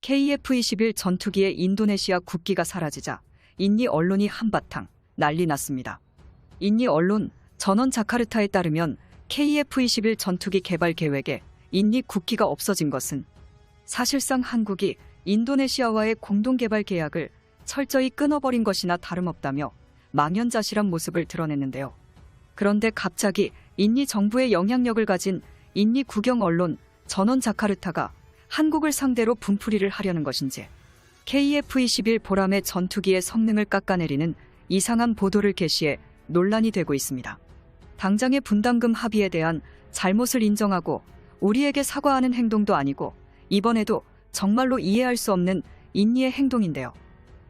KF-21 전투기의 인도네시아 국기가 사라지자 인니 언론이 한바탕 난리 났습니다. 인니 언론 전원 자카르타에 따르면 KF-21 전투기 개발 계획에 인니 국기가 없어진 것은 사실상 한국이 인도네시아와의 공동 개발 계약을 철저히 끊어버린 것이나 다름없다며 망연자실한 모습을 드러냈는데요. 그런데 갑자기 인니 정부의 영향력을 가진 인니 국영 언론 전원 자카르타가 한국을 상대로 분풀이를 하려는 것인지 KF-21 보람의 전투기의 성능을 깎아내리는 이상한 보도를 게시해 논란이 되고 있습니다. 당장의 분담금 합의에 대한 잘못을 인정하고 우리에게 사과하는 행동도 아니고 이번에도 정말로 이해할 수 없는 인니의 행동인데요.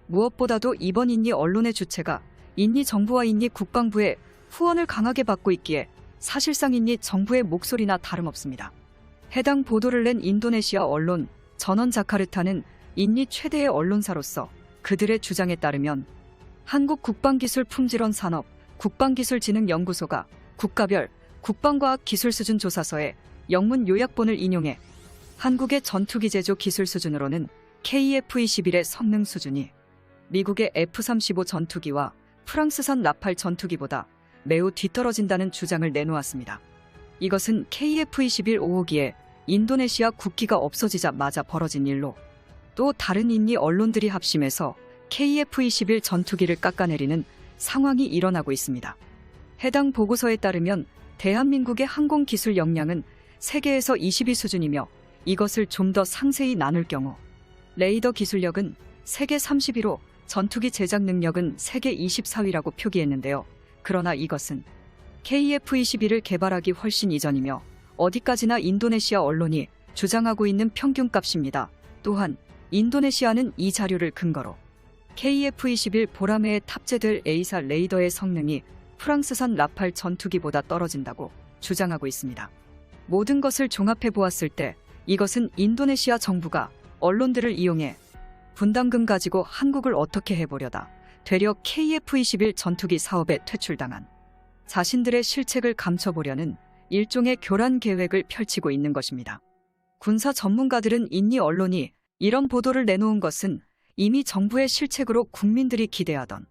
무엇보다도 이번 인니 언론의 주체가 인니 정부와 인니 국방부의 후원을 강하게 받고 있기에 사실상 인니 정부의 목소리나 다름없습니다. 해당 보도를 낸 인도네시아 언론 전원 자카르타는 인니 최대의 언론사로서 그들의 주장에 따르면 한국 국방기술 품질원 산업 국방기술진흥연구소가 국가별 국방과학 기술 수준 조사서의 영문 요약본을 인용해 한국의 전투기 제조 기술 수준으로는 KF-21의 성능 수준이 미국의 F-35 전투기와 프랑스산 라팔 전투기보다 매우 뒤떨어진다는 주장을 내놓았습니다. 이것은 KF-21 5호기에 인도네시아 국기가 없어지자마자 벌어진 일로 또 다른 인니 언론들이 합심해서 KF-21 전투기를 깎아내리는 상황이 일어나고 있습니다. 해당 보고서에 따르면 대한민국의 항공 기술 역량은 세계에서 20위 수준이며 이것을 좀 더 상세히 나눌 경우 레이더 기술력은 세계 30위로 전투기 제작 능력은 세계 24위라고 표기했는데요. 그러나 이것은 KF-21을 개발하기 훨씬 이전이며 어디까지나 인도네시아 언론이 주장하고 있는 평균값입니다. 또한 인도네시아는 이 자료를 근거로 KF-21 보라매에 탑재될 A사 레이더의 성능이 프랑스산 라팔 전투기보다 떨어진다고 주장하고 있습니다. 모든 것을 종합해 보았을 때 이것은 인도네시아 정부가 언론들을 이용해 분담금 가지고 한국을 어떻게 해보려다 되려 KF-21 전투기 사업에 퇴출당한 자신들의 실책을 감춰보려는 일종의 교란 계획을 펼치고 있는 것입니다. 군사 전문가들은 인니 언론이 이런 보도를 내놓은 것은 이미 정부의 실책으로 국민들이 기대하던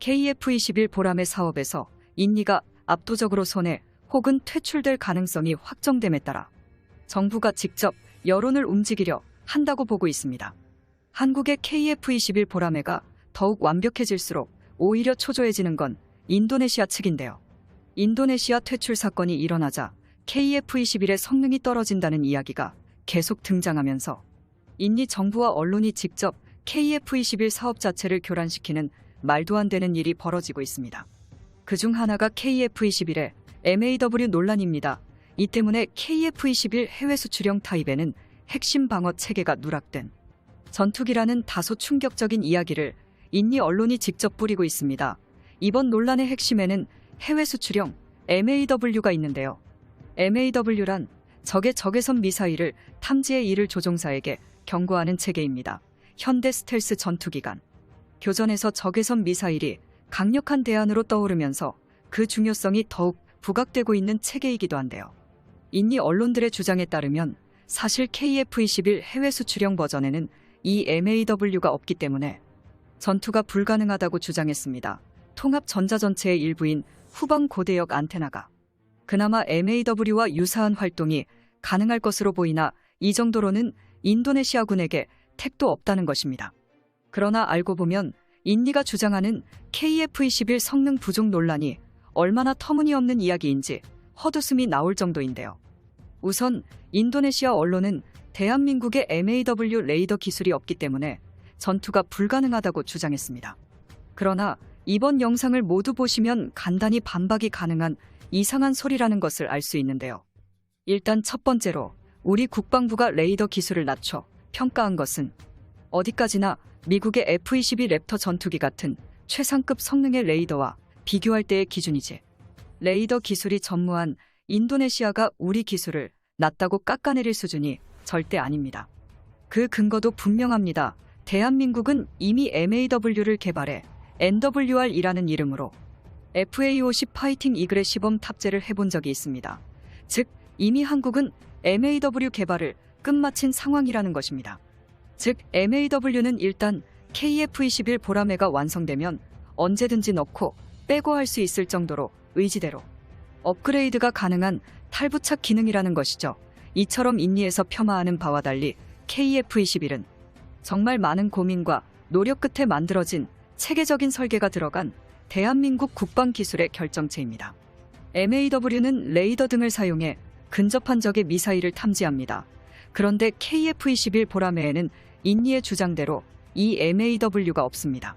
KF-21 보람의 사업에서 인니가 압도적으로 손해 혹은 퇴출될 가능성이 확정됨에 따라 정부가 직접 여론을 움직이려 한다고 보고 있습니다. 한국의 KF-21 보라매가 더욱 완벽해질수록 오히려 초조해지는 건 인도네시아 측인데요. 인도네시아 퇴출 사건이 일어나자 KF-21의 성능이 떨어진다는 이야기가 계속 등장하면서 인니 정부와 언론이 직접 KF-21 사업 자체를 교란시키는 말도 안 되는 일이 벌어지고 있습니다. 그중 하나가 KF-21의 MAW 논란입니다. 이 때문에 KF-21 해외 수출형 타입에는 핵심 방어 체계가 누락된 전투기라는 다소 충격적인 이야기를 인니 언론이 직접 뿌리고 있습니다. 이번 논란의 핵심에는 해외 수출형 MAW가 있는데요. MAW란 적의 적외선 미사일을 탐지해 이를 조종사에게 경고하는 체계입니다. 현대 스텔스 전투기간. 교전에서 적외선 미사일이 강력한 대안으로 떠오르면서 그 중요성이 더욱 부각되고 있는 체계이기도 한데요. 인니 언론들의 주장에 따르면 사실 KF-21 해외 수출형 버전에는 이 MAW가 없기 때문에 전투가 불가능하다고 주장했습니다. 통합 전자전체의 일부인 후방 고대역 안테나가 그나마 MAW와 유사한 활동이 가능할 것으로 보이나 이 정도로는 인도네시아군에게 택도 없다는 것입니다. 그러나 알고 보면 인니가 주장하는 KF-21 성능 부족 논란이 얼마나 터무니없는 이야기인지 헛웃음이 나올 정도인데요. 우선 인도네시아 언론은 대한민국의 MAW 레이더 기술이 없기 때문에 전투가 불가능하다고 주장했습니다. 그러나 이번 영상을 모두 보시면 간단히 반박이 가능한 이상한 소리라는 것을 알 수 있는데요. 일단 첫 번째로 우리 국방부가 레이더 기술을 낮춰 평가한 것은 어디까지나 미국의 F-22 랩터 전투기 같은 최상급 성능의 레이더와 비교할 때의 기준이지. 레이더 기술이 전무한 인도네시아가 우리 기술을 낮다고 깎아내릴 수준이 절대 아닙니다. 그 근거도 분명합니다. 대한민국은 이미 MAW를 개발해 NWR이라는 이름으로 FA-50 파이팅 이글의 시범 탑재를 해본 적이 있습니다. 즉, 이미 한국은 MAW 개발을 끝마친 상황이라는 것입니다. 즉 MAW는 일단 KF21 보라매가 완성되면 언제든지 넣고 빼고 할 수 있을 정도로 의지대로 업그레이드가 가능한 탈부착 기능이라는 것이죠. 이처럼 인니에서 폄하하는 바와 달리 KF21은 정말 많은 고민과 노력 끝에 만들어진 체계적인 설계가 들어간 대한민국 국방 기술의 결정체입니다. MAW는 레이더 등을 사용해 근접한 적의 미사일을 탐지합니다. 그런데 KF-21 보라매에는 인니의 주장대로 이 MAW가 없습니다.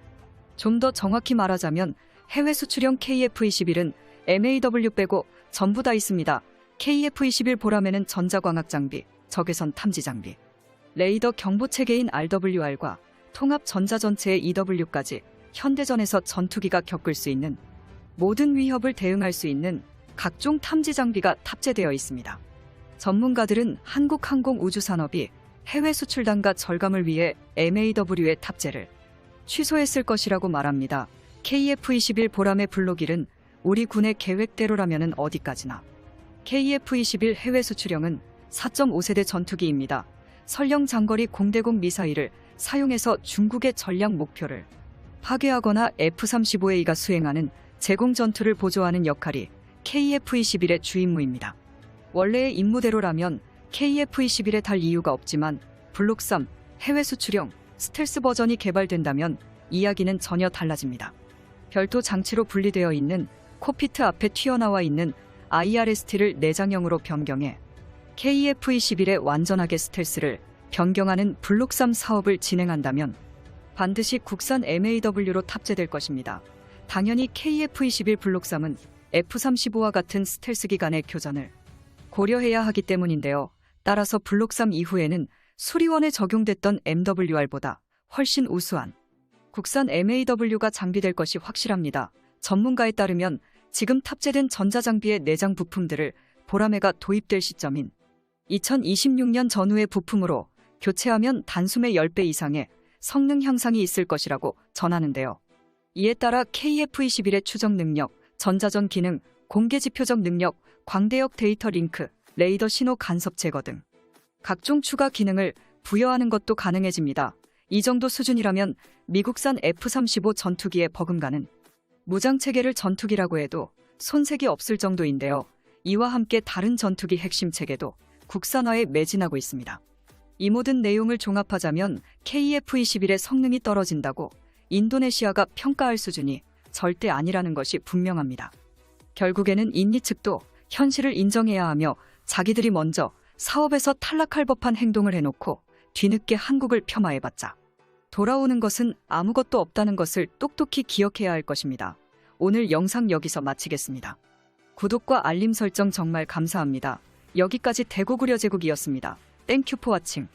좀 더 정확히 말하자면 해외 수출형 KF-21은 MAW 빼고 전부 다 있습니다. KF-21 보라매는 전자광학 장비, 적외선 탐지 장비, 레이더 경보 체계인 RWR과 통합 전자전체의 EW까지 현대전에서 전투기가 겪을 수 있는 모든 위협을 대응할 수 있는 각종 탐지 장비가 탑재되어 있습니다. 전문가들은 한국항공우주산업이 해외 수출 단가 절감을 위해 MAW의 탑재를 취소했을 것이라고 말합니다. KF-21 보람의 블록일은 우리 군의 계획대로라면 어디까지나. KF-21 해외 수출형은 4.5세대 전투기입니다. 설령 장거리 공대공 미사일을 사용해서 중국의 전략 목표를 파괴하거나 F-35A가 수행하는 제공 전투를 보조하는 역할이 KF-21의 주임무입니다. 원래의 임무대로라면 KF-21에 달 이유가 없지만 블록 3 해외 수출형 스텔스 버전이 개발된다면 이야기는 전혀 달라집니다. 별도 장치로 분리되어 있는 코피트 앞에 튀어나와 있는 IRST를 내장형으로 변경해 KF-21에 완전하게 스텔스를 변경하는 블록 3 사업을 진행한다면 반드시 국산 MAW로 탑재될 것입니다. 당연히 KF-21 블록 3은 F-35와 같은 스텔스 기간의 교전을 고려해야 하기 때문인데요. 따라서 블록 3 이후에는 수리원에 적용됐던 MWR보다 훨씬 우수한 국산 MAW가 장비될 것이 확실합니다. 전문가에 따르면 지금 탑재된 전자장비의 내장 부품들을 보라매가 도입될 시점인 2026년 전후의 부품으로 교체하면 단숨에 10배 이상의 성능 향상이 있을 것이라고 전하는데요. 이에 따라 KF-21의 추적 능력, 전자전 기능, 공개 지표적 능력, 광대역 데이터 링크, 레이더 신호 간섭 제거 등 각종 추가 기능을 부여하는 것도 가능해집니다. 이 정도 수준이라면 미국산 F-35 전투기의 버금가는 무장 체계를 전투기라고 해도 손색이 없을 정도인데요. 이와 함께 다른 전투기 핵심 체계도 국산화에 매진하고 있습니다. 이 모든 내용을 종합하자면 KF-21의 성능이 떨어진다고 인도네시아가 평가할 수준이 절대 아니라는 것이 분명합니다. 결국에는 인니 측도 현실을 인정해야 하며 자기들이 먼저 사업에서 탈락할 법한 행동을 해놓고 뒤늦게 한국을 폄하해봤자 돌아오는 것은 아무것도 없다는 것을 똑똑히 기억해야 할 것입니다. 오늘 영상 여기서 마치겠습니다. 구독과 알림 설정 정말 감사합니다. 여기까지 대구구려 제국이었습니다. 땡큐 포 와칭.